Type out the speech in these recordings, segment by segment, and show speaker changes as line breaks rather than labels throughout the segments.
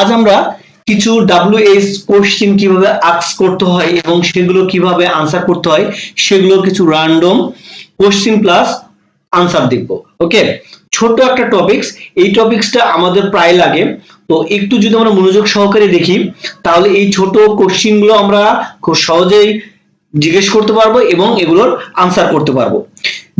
আজ আমরা কিছু ডাব্লিউএস কোশ্চেন কীভাবে আক্স করতে হয় এবং সেগুলো কীভাবে আনসার করতে হয়, সেগুলো কিছু র্যান্ডম কোশ্চেন প্লাস আনসার দেখব ওকে ছোট একটা টপিকস এই টপিকসটা আমাদের প্রায় লাগে। তো একটু যদি আমরা মনোযোগ সহকারে দেখি, তাহলে এই ছোট কোশ্চেনগুলো আমরা খুব সহজেই জিজ্ঞেস করতে পারব এবং এগুলোর আনসার করতে পারব।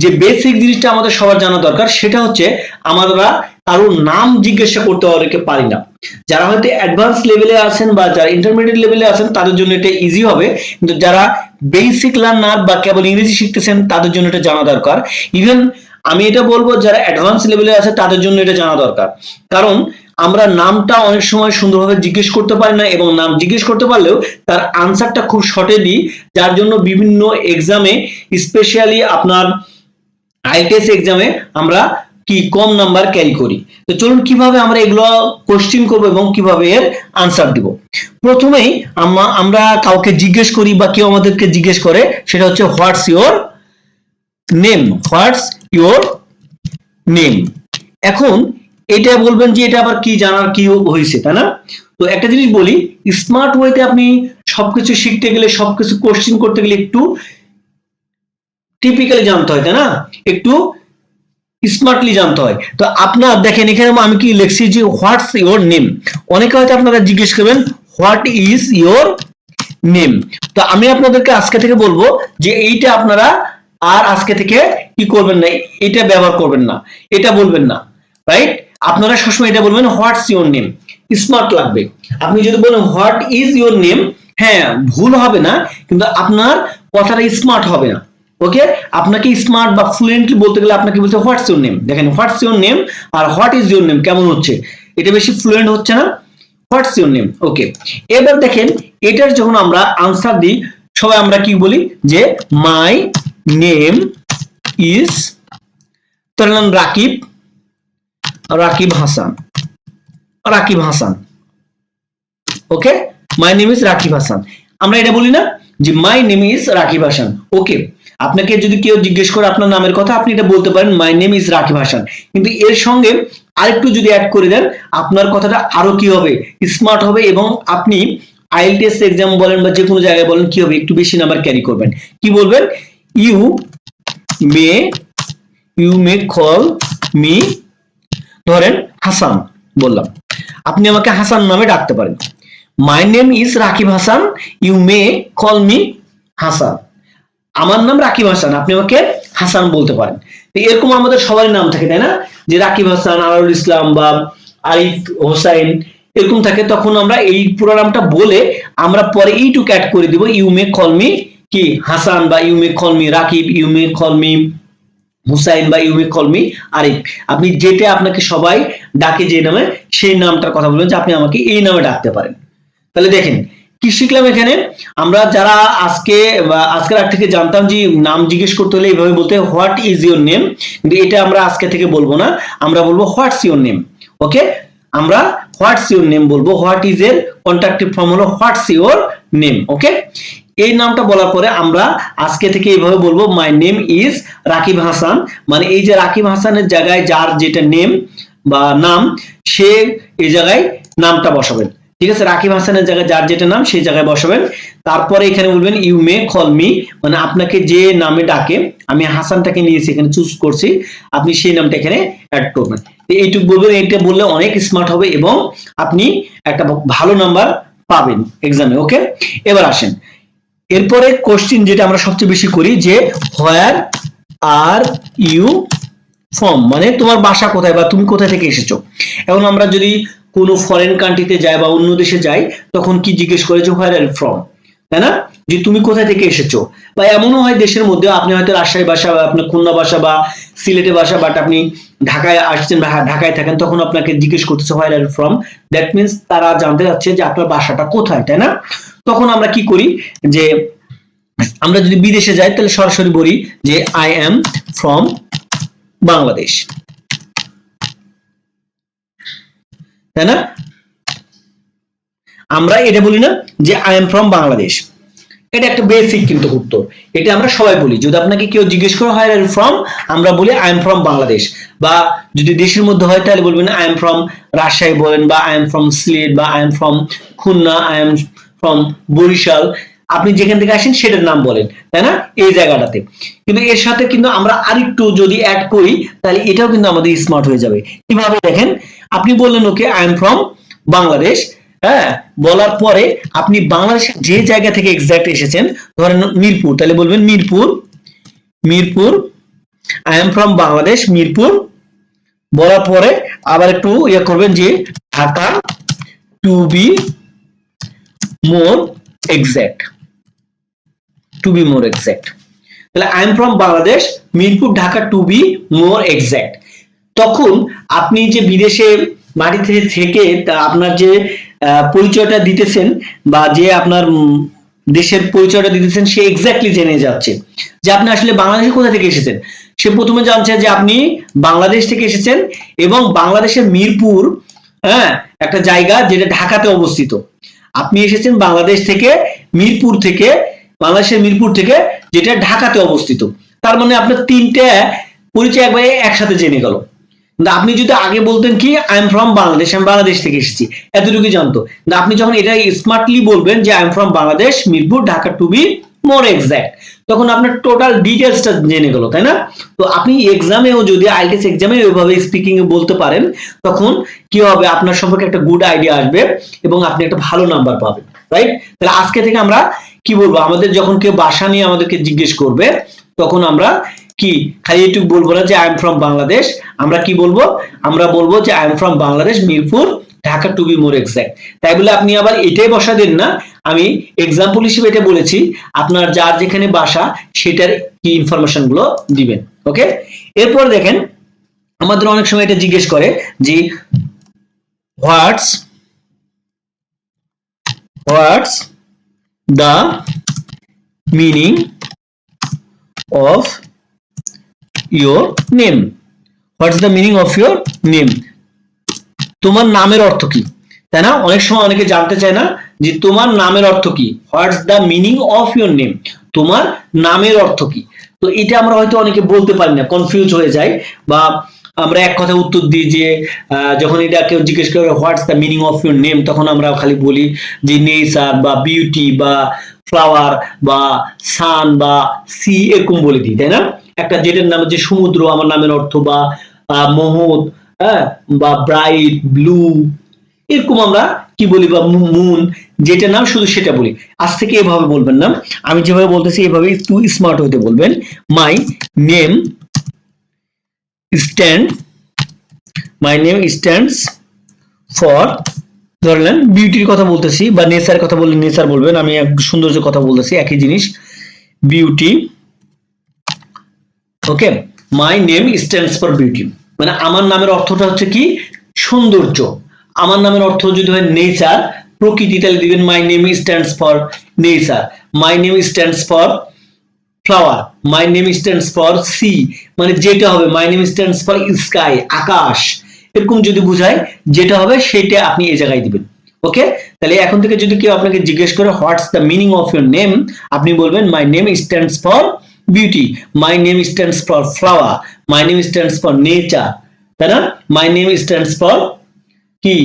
যে বেসিক জিনিসটা আমাদের সবার জানা দরকার, সেটা হচ্ছে, আমরা কারোর নাম জিজ্ঞাসা করতে অনেকে পারি না। যারা হয়তো অ্যাডভান্স লেভেলে আছেন বা যারা ইন্টারমিডিয়েট লেভেলে আছেন, তাদের জন্য এটা ইজি হবে। কিন্তু যারা বেসিক লার্নার বা কেবল ইংরেজি শিখতেছেন, তাদের জন্য এটা জানা দরকার। ইভেন আমি এটা বলব, যারা অ্যাডভান্স লেভেলে আছে, তাদের জন্য এটা জানা দরকার। কারণ আমরা নামটা অনেক সময় সুন্দরভাবে জিজ্ঞেস করতে পারি না এবং নাম জিজ্ঞেস করতে পারলেও তার আনসারটা খুব শর্টে দিই। যার জন্য বিভিন্ন এক্সামে স্পেশালি আপনার আইটিএস এক্সামে আমরা কি কম নাম্বার ক্যারি করি? তো চলুন কীভাবে আমরা এগুলো কোশ্চেন করব এবং কীভাবে এর আনসার দিব? প্রথমেই আমরা কাউকে জিজ্ঞেস করি বা কেউ আমাদেরকে জিজ্ঞেস করে, সেটা হচ্ছে what's your name what's your name এখন এটা বলবেন যে এটা আবার কি জানার কি হয়েছে তাই না? তো একটা জিনিস বলি স্মার্ট ওয়েতে আপনি সবকিছু শিখতে গেলে, সবকিছু কোশ্চেন করতে গেলে একটু টিপিক্যালি জানতে হয়, তাই না? একটু স্মার্টলি জানতে হয়। তো আপনার দেখেন, এখানে আমি কি লিখছি যে হোয়াটস ইওর নেম অনেকে হয়তো আপনারা জিজ্ঞেস করবেন হোয়াট ইজ ইওর নেম তো আমি আপনাদেরকে আজকে থেকে বলব যে, এইটা আপনারা আর আজকে থেকে কি করবেন না, এটা ব্যবহার করবেন না, এটা বলবেন না রাইট আপনারা সবসময় এটা বলবেন হোয়াটস ইওর নেম স্মার্ট লাগবে। আপনি যদি বলেন হোয়াট ইজ ইওর নেম হ্যাঁ ভুল হবে না, কিন্তু আপনার কথাটা স্মার্ট হবে না। ওকে আপনাকে স্মার্ট বা ফ্লুয়েন্টলি বলতে গেলে আপনাকে বলতে হোয়াটস ইউর নেম দেখেন হোয়াটস ইউর নেম আর হোয়াট ইজ ইওর নেম কেমন হচ্ছে? এটা বেশি ফ্লুয়েন্ট হচ্ছে না। হোয়াটস ইউর নেম ওকে এবার দেখেন, এটার যখন আমরা আনসার দিই, সবাই আমরা কি বলি? যে মাই নেম ইজ তার নাম Rakib. Rakib Hasan. Rakib Hasan. Okay my name is Rakib Hasan আমরা এটা বলি না যে my name is Rakib Hasan okay আপনাকে যদি কেউ জিজ্ঞেস করে আপনার নামের কথা, আপনি এটা বলতে পারেন my name is Rakib Hasan. কিন্তু এর সঙ্গে আরেকটু যদি অ্যাড করে দেন, আপনার কথাটা আরও কি হবে? স্মার্ট হবে এবং আপনি আইএলটিএস এক্সাম বলেন বা যে কোনো জায়গায় বলেন, কি হবে? একটু বেশি নাম্বার ক্যারি করবেন। কি বলবেন? You may you may call me ধরেন হাসান, বললাম। আপনি আমাকে হাসান নামে ডাকতে পারেন। My name is Rakib Hasan you may call me Hasan. আমার নাম রাকিব হাসান, আপনি আমাকে হাসান বলতে পারেন। এরকম আমাদের সবারই নাম থাকে, তাই না? যে রাকিব হাসান, আলাউল ইসলাম বা আরিফ হোসাইন এরকম থাকে, তখন আমরা এই পুরো নামটা বলে আমরা পরে এইটুকু অ্যাড করে দিব, ইউ মে কল কি হাসান বা you may call Rakib, you may call Hussain বা ইউ মে কল আরিফ। আপনি যেটা আপনাকে সবাই ডাকে যে নামে সেই নামটার কথা বলবেন যে আপনি আমাকে এই নামে ডাকতে পারেন। তাহলে দেখেন কি শিখলাম এখানে। আমরা যারা আজকে, আজকের আগ থেকে জানতাম যে নাম জিজ্ঞেস করতে হলে এইভাবে বলতে হোয়াট ইজ ইউর নেম কিন্তু এটা আমরা আজকে থেকে বলব না। আমরা বলব হোয়াটস ইউর নেম ওকে আমরা হোয়াটস ইউর নেম বলব। হোয়াট ইজ এর কন্ট্রাক্টিভ ফর্ম হলো হোয়াটস ইউর নেম ওকে এই নামটা বলার পরে আমরা আজকে থেকে এইভাবে বলব my name is Rakib Hasan. মানে এই যে রাকিব হাসানের জায়গায় যার যেটা নেম বা নাম, সে এই জায়গায় নামটা বসাবেন। ঠিক আছে, রাকিব হাসানের জায়গায় যার যেটা নাম সেই জায়গায় বসাবেন। তারপরে এখানে বলবেন ইউ মে কল মি মানে আপনাকে যে নামে ডাকে, আমি হাসানটাকে নিয়েছি, এখানে চুজ করছি, আপনি সেই নামটা এখানে অ্যাড করবেন। এইটুকু বলবেন, এইটা বললে অনেক স্মার্ট হবে এবং আপনি একটা ভালো নাম্বার পাবেন এক্সামে ওকে এবার আসেন। এরপরে কোশ্চিন যেটা আমরা সবচেয়ে বেশি করি যে হোয়ার আর ইউ ফ্রম মানে তোমার বাসা কোথায় বা তুমি কোথা থেকে এসেছ? এখন আমরা যদি কোনো ফরেন কান্ট্রিতে যায় বা অন্য দেশে যাই তখন কি জিজ্ঞেস করে যে হোয়ার আর ফ্রম তাই না? যে তুমি কোথা থেকে এসেছ? বা এমনও হয় দেশের মধ্যে আপনি হয়তো রাজশাহী বাসা বা আপনার খুলনা বাসা বা সিলেটে বাসা বাট আপনি ঢাকায় আসছেন বা ঢাকায় থাকেন, তখন আপনাকে জিজ্ঞেস করতেছে where are from that means তারা জানতে চাচ্ছে যে আপনার বাসাটা কোথায়, তাই না? তখন আমরা কি করি যে, আমরা যদি বিদেশে যাই, তাহলে সরাসরি বলি যে আই এম ফ্রম বাংলাদেশ তাই না? আমরা এটা বলি না যে আই এম ফ্রম বাংলাদেশ এটা একটা বেসিক কিন্তু উত্তর। এটা আমরা সবাই বলি। যদি আপনাকে কেউ জিজ্ঞেস করে হয় ফ্রম আমরা বলি আই এম ফ্রম বাংলাদেশ বা যদি দেশের মধ্যে হয়, তাহলে বলবেন আই এম ফ্রম রাজশাহী বলেন বা আই এম ফ্রম সিলেট বা I am from Khulna I am from Barishal. আপনি যেখান থেকে আসেন, সেটার নাম বলেন, তাই না? এই জায়গাটাতে। কিন্তু এর সাথে কিন্তু আমরা আরেকটু যদি অ্যাড করি, তাহলে এটাও কিন্তু আমাদের স্মার্ট হয়ে যাবে। কীভাবে দেখেন? আপনি বললেন okay I am from Bangladesh হ্যাঁ বলার পরে আপনি বাংলাদেশ যে জায়গা থেকে এক্সাক্ট এসেছেন, ধরেন মিরপুর, তাহলে বলবেন Mirpur Mirpur I am from Bangladesh Mirpur. বলার পরে আবার একটু ইয়ে করবেন যে Dhaka to be more exact to be more exact তাহলে I am from Bangladesh Mirpur, Dhaka to be more exact তখন আপনি যে বিদেশে বাড়িতে থেকে আপনার যে পরিচয়টা দিতেছেন বা যে আপনার দেশের পরিচয়টা দিতেছেন, সে এক্স্যাক্টলি জেনে যাচ্ছে। যে আপনি আসলে বাংলাদেশে কোথা থেকে এসেছেন? সে প্রথমে জানছে যে আপনি বাংলাদেশ থেকে এসেছেন এবং বাংলাদেশের মিরপুর হ্যাঁ একটা জায়গা যেটা ঢাকাতে অবস্থিত। আপনি এসেছেন বাংলাদেশ থেকে, মিরপুর থেকে, বাংলাদেশের মিরপুর থেকে, যেটা ঢাকাতে অবস্থিত। তার মানে আপনার তিনটে পরিচয় একবারে একসাথে জেনে গেল। কিন্তু আপনি যদি আগে বলতেন কি আই এম ফ্রম বাংলাদেশ আমি বাংলাদেশ থেকে এসেছি। এতটুকু জানতো। কিন্তু আপনি যখন এটা স্মার্টলি বলবেন যে I am from Bangladesh Mirpur Dhaka to be more exact তখন আপনার টোটাল ডিটেলসটা জেনে গেল, তাই না? তো আপনি এক্সামেও যদি আইএলটিএস এক্সামে ওইভাবে স্পিকিং এ বলতে পারেন, তখন কি হবে? আপনার সম্পর্কে একটা গুড আইডিয়া আসবে এবং আপনি একটা ভালো নাম্বার পাবেন রাইট তাহলে আজকে থেকে আমরা কি বলব? আমাদের যখন কেউ বাসা নিয়ে আমাদেরকে জিজ্ঞেস করবে, তখন আমরা কি? খালি এটুকু বলব না যে আই এম ফ্রম বাংলাদেশ আমরা কি বলব? আমরা বলব যে I am from Bangladesh Mirpur, Dhaka to be more exact তাই বলে আপনি আবার এটাই বসা দেন না। আমি এক্সাম্পল হিসেবে এটা বলেছি। আপনার যার যেখানে বাসা, সেটার কি ইনফরমেশনগুলো দিবেন। ওকে এরপর দেখেন, আমাদের অনেক সময় এটা জিজ্ঞেস করে যে what's what's the meaning of your name. What's the meaning of your name? তোমার নামের অর্থ কি? তাই না? অনেক সময় অনেকে জানতে চায় না যে তোমার নামের অর্থ কি? What's the meaning of your name তোমার নামের অর্থ কি? তো এটা আমরা হয়তো অনেকে বলতে পারি না কনফিউজ হয়ে যায় বা আমরা এক কথা উত্তর দিই যে যখন এটা কেউ জিজ্ঞেস করে what's the meaning of your name তখন আমরা খালি বলি যে নেচার বা বিউটি বা ফ্লাওয়ার বা সান বা সি এরকম বলে দিই, তাই না? একটা যেটার নাম যে সমুদ্র, আমার নামের অর্থ বা মহৎ হ্যাঁ বা ব্রাইট ব্লু এরকম আমরা কি বলি বা মুন যেটা নাম শুধু সেটা বলি। আজ থেকে এভাবে বলবেন না। আমি যেভাবে বলতেছি, এভাবে একটু স্মার্ট হতে বলবেন। My name stand my name stands for ধরলেন বিউটির কথা বলতেছি বা নেচার কথা বললে নেচার বলবেন, আমি এক সৌন্দর্যের কথা বলতেছি, একই জিনিস beauty okay my name stands for beauty মানে আমার নামের অর্থটা হচ্ছে কি? সৌন্দর্য। আমার নামের অর্থ যদি হয় নেচার প্রকৃতি তাহলে দিবেন my name stands for nature my name stands for flower my name stands for sea মানে যেটা হবে my name stands for sky আকাশ। এরকম যদি বুঝায়, যেটা হবে সেটা আপনি এই জায়গায় দিবেন। ওকে তাহলে এখন থেকে যদি কেউ আপনাকে জিজ্ঞেস করে what's the meaning of your name আপনি বলবেন my name stands for beauty my name stands for flower my name stands for nature তাই না? মাই নেম স্ট্যান্ডস ফর কি?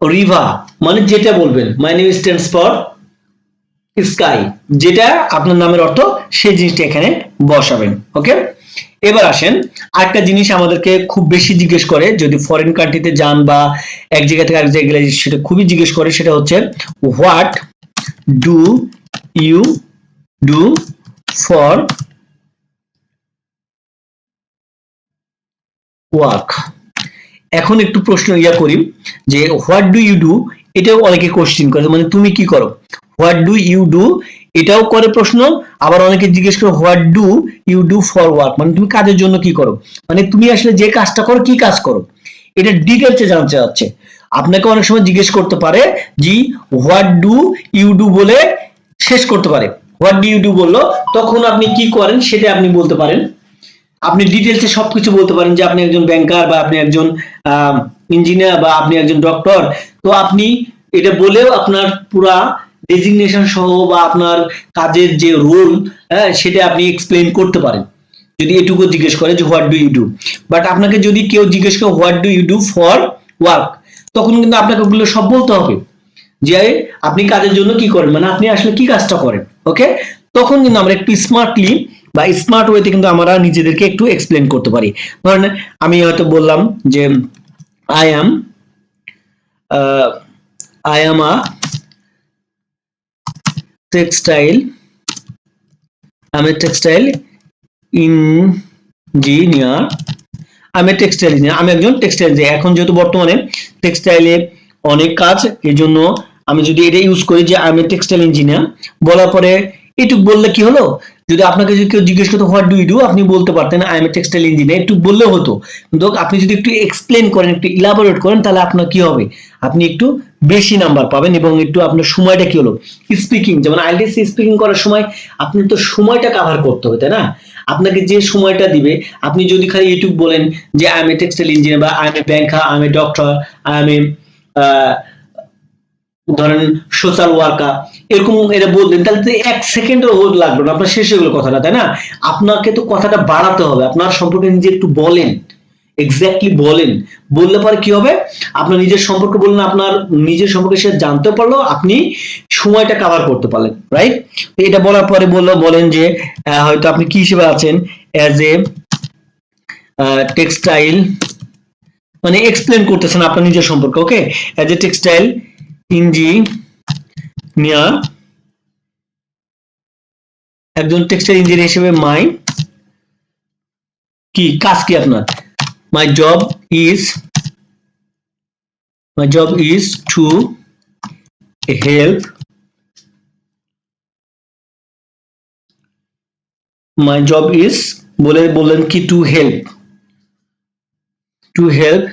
রিভা মানে যেটা বলবেন। My name stands for sky যেটা আপনার নামের অর্থ সেই জিনিসটা এখানে বসাবেন। ওকে এবার আসেন। আরেকটা জিনিস আমাদেরকে খুব বেশি জিজ্ঞেস করে, যদি ফরেন কান্ট্রিতে যান বা এক জায়গা থেকে আরেক জায়গায় গেলে সেটা খুবই জিজ্ঞেস করে, সেটা হচ্ছে what do you do for work এখন একটু প্রশ্ন ইয়া করি যে হোয়াট ডু ইউ ডু এটাও অনেকে কোশ্চেন করে। মানে তুমি কি করো? হোয়াট ডু ইউ ডু এটাও করে প্রশ্ন। আবার অনেকে জিজ্ঞেস করে what do you do for work মানে তুমি কাজের জন্য কি করো? মানে তুমি আসলে যে কাজটা করো, কি কাজ করো? এটা ডিটেলসে জানতে চাচ্ছে। আপনাকে অনেক সময় জিজ্ঞেস করতে পারে জি হোয়াট ডু ইউ ডু বলে শেষ করতে পারে। হোয়াট ডু ইউ ডু বলল? তখন আপনি কি করেন সেটা আপনি বলতে পারেন। আপনি ডিটেলসে সবকিছু বলতে পারেন যে আপনি একজন ব্যাংকার বা আপনি একজন ইঞ্জিনিয়ার বা আপনি একজন ডক্টর তো আপনি এটা বলেও আপনার পুরা ডেজিগনেশন সহ বা আপনার কাজের যে রোল হ্যাঁ সেটা আপনি এক্সপ্লেন করতে পারেন। যদি এটুকু জিজ্ঞেস করে যে what do you do but আপনাকে যদি কেউ জিজ্ঞেস করে what do you do for work তখন কিন্তু আপনাকে ওগুলো সব বলতে হবে। যে আপনি কাজের জন্য কি করেন? মানে আপনি আসলে কি কাজটা করেন? ওকে তখন কিন্তু আমরা একটু স্মার্টলি বা স্মার্ট ওয়েতে কিন্তু আমরা নিজেদেরকে একটু এক্সপ্লেন করতে পারি। ধরেন আমি হয়তো বললাম যে I am I am a textile আমি টেক্সটাইল ইঞ্জিনিয়ার আমি টেক্সটাইল ইঞ্জিনিয়ার আমি একজন টেক্সটাইল ইঞ্জিনিয়ার এখন যেহেতু বর্তমানে টেক্সটাইলে অনেক কাজ এই জন্য আমি যদি এটা ইউজ করি যে আমি টেক্সটাইল ইঞ্জিনিয়ার বলার পরে এটুক বললে কি হলো? যদি আপনাকে যদি কেউ জিজ্ঞেস করতো হোয়াট ডু ডু আপনি বলতে পারতেন I am a textile engineer একটু বললে হতো। কিন্তু আপনি যদি একটু এক্সপ্লেন করেন, একটু ইলাবোরেট করেন, তাহলে আপনার কি হবে? আপনি একটু বেশি নাম্বার পাবেন এবং একটু আপনার সময়টা কি হলো? স্পিকিং যেমন আইএলটিএস স্পিকিং করার সময় আপনি তো সময়টা কভার করতে হবে, তাই না? আপনাকে যে সময়টা দিবে, আপনি যদি খালি ইউটিউব বলেন যে I am a textile engineer বা I am a banker I am a doctor I am a ধরেন সোশ্যাল ওয়ার্কার এরকম এটা বললেন, তাহলে তো এক সেকেন্ডও লাগবে না, আপনার শেষ হয়ে কথাটা, তাই না? আপনাকে তো কথাটা বাড়াতে হবে, আপনার সম্পর্কে নিজে একটু বলেন এক্স্যাক্টলি বলেন। বললে পরে কি হবে? আপনার নিজের সম্পর্কে বললেন, আপনার নিজের সম্পর্কে সে জানতে পারল, আপনি সময়টা কভার করতে পারলেন রাইট এটা বলার পরে বলল, বলেন যে হয়তো আপনি কি হিসেবে আছেন অ্যাজ এ টেক্সটাইল মানে এক্সপ্লেন করতেছেন আপনার নিজের সম্পর্কে okay as a textile engineer একজন টেক্সটাইল ইঞ্জিনিয়ার হিসেবে মাই, কি কাজ কি আপনার? My job is, my job is to help my job is বলে বললেন কি? To help to help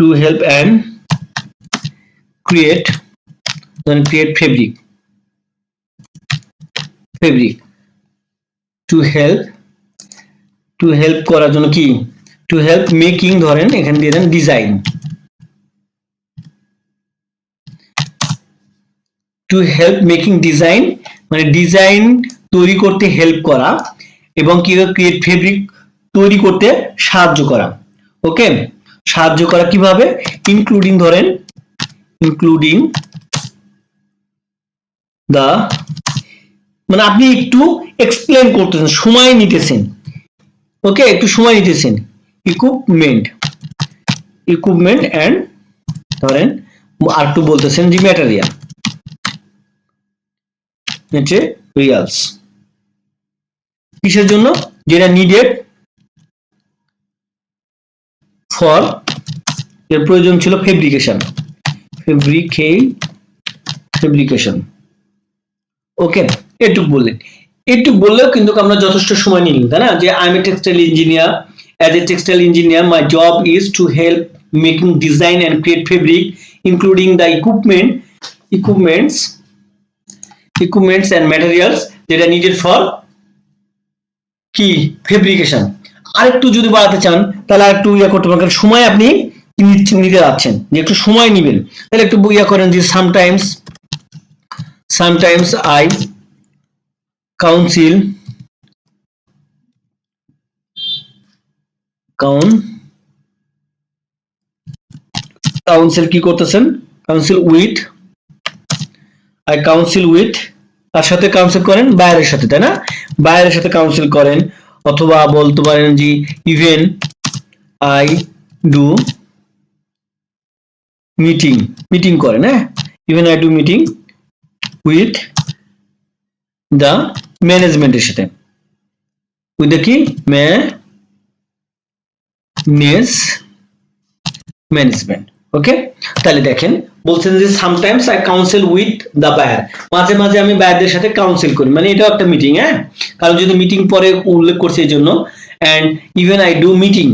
to help and create then create fabric fabric to help to help করার জন্য কি to help making ধরেন এখানে দিয়ে দেন design to help making design মানে ডিজাইন তৈরি করতে হেল্প করা এবং কি ক্রিয়েট ফেব্রিক তৈরি করতে সাহায্য করা ওকে সাহায্য করা কীভাবে? ইনক্লুডিং ধরেন ইনক্লুডিং দা মানে আপনি একটু এক্সপ্লেন করতেছেন, সময় নিতেছেন। ওকে একটু সময় নিতেছেন। ইকুইপমেন্ট ইকুইপমেন্ট এন্ড ধরেন, আর একটু বলতেছেন যে ম্যাটেরিয়াল রিয়ালস কিসের জন্য? যেটা নিডেড ফর এর প্রয়োজন ছিল ফেব্রিকেশন ফেব্রিকে ফেব্রিকেশন ওকে এটুক বললেন। এটুক বললেও কিন্তু আমরা যথেষ্ট সময় নিলাম তাই না? যে I am a textile engineer as a textile engineer my job is to help making design and create fabric including the equipment equipments equipments and materials যেটা নিডেড ফর কি ফেব্রিকেশন আরেকটু যদি বাড়াতে চান, তাহলে একটু ইয়া করতে পারেন। সময় আপনি নিতে যাচ্ছেন। যে একটু সময় নেবেন। তাহলে একটু ইয়া করেন যে sometimes sometimes I council coun council কি করতেছেন? Council with I council with তার সাথে কাউন্সিল করেন, বাইরের সাথে, তাই না? বাইরের সাথে কাউন্সিল করেন। অথবা বলতে পারেন যে even I do meeting meeting করেন হ্যাঁ? Even I do meeting with the ম্যানেজমেন্টের সাথে। উইথ দ্য কি? ম্যানেজ ম্যানেজমেন্ট ওকে তাহলে দেখেন বলছেন যে sometimes I council with the buyer মাঝে মাঝে আমি বায়ারদের সাথে কাউন্সিল করি। মানে এটাও একটা মিটিং হ্যাঁ? কারণ যদি মিটিং পরে উল্লেখ করছে এই জন্য and even I do meeting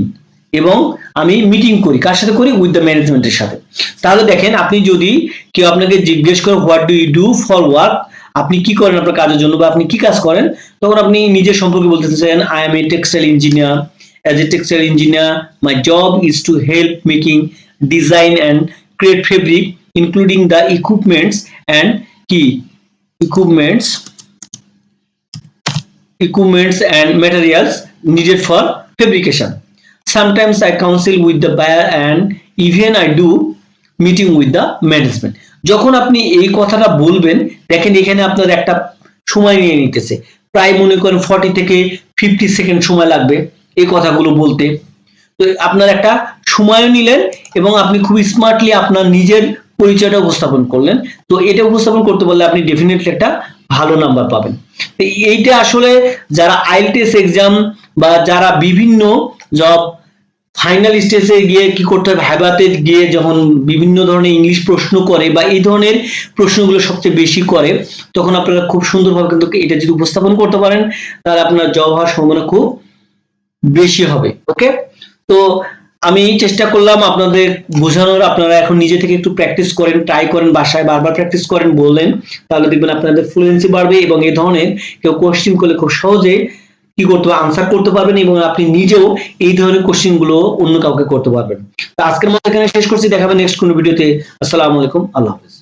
এবং আমি মিটিং করি। কার সাথে করি? উইথ দ্য ম্যানেজমেন্টের সাথে। তাহলে দেখেন, আপনি যদি কেউ আপনাকে জিজ্ঞেস করে what do you do for work আপনি কি করেন আপনার কাজের জন্য বা আপনি কি কাজ করেন? তখন আপনি নিজের সম্পর্কে বলতে চান I am a textile engineer as a textile engineer my job is to help making design and create fabric including the equipments and কি equipments equipments and materials needed for fabrication sometimes i counsel with the buyer and even i do meeting with the management যখন আপনি এই কথাটা বলবেন দেখেন এখানে আপনার একটা সময় নিয়ে নিতেছে প্রায় মনে করেন ফর্টি থেকে ফিফটি সেকেন্ড সময় লাগবে এই কথাগুলো বলতে তো আপনার একটা সময়ও নিলেন এবং আপনি খুব স্মার্টলি আপনার নিজের পরিচয়টা উপস্থাপন করলেন। তো এটা উপস্থাপন করতে পারলে আপনি ডেফিনেটলি একটা ভালো নাম্বার পাবেন। এইটা আসলে যারা আইএলটিএস এক্সাম বা যারা বিভিন্ন জব ফাইনাল স্টেজে গিয়ে কি করতে হবে হ্যাবাতে গিয়ে যখন বিভিন্ন ধরনের ইংলিশ প্রশ্ন করে বা এই ধরনের প্রশ্নগুলো সবচেয়ে বেশি করে, তখন আপনারা খুব সুন্দরভাবে কিন্তু এটা যদি উপস্থাপন করতে পারেন, তাহলে আপনার জব হওয়ার সম্ভাবনা খুব বেশি হবে ওকে তো আমি চেষ্টা করলাম আপনাদের বোঝানোর। আপনারা এখন নিজে থেকে একটু প্র্যাকটিস করেন ট্রাই করেন, বাসায় বারবার প্র্যাকটিস করেন বললেন। তাহলে দেখবেন আপনাদের ফ্লুয়েন্সি বাড়বে এবং এই ধরনের কেউ কোশ্চিন করলে খুব সহজে কি করতে পারবেন আনসার করতে পারবেন এবং আপনি নিজেও এই ধরনের কোশ্চিনগুলো অন্য কাউকে করতে পারবেন। তো আজকের মতো এখানে শেষ করছি। দেখাবেন নেক্সট কোনো ভিডিওতে আসসালামু আলাইকুম। আল্লাহ হাফেজ।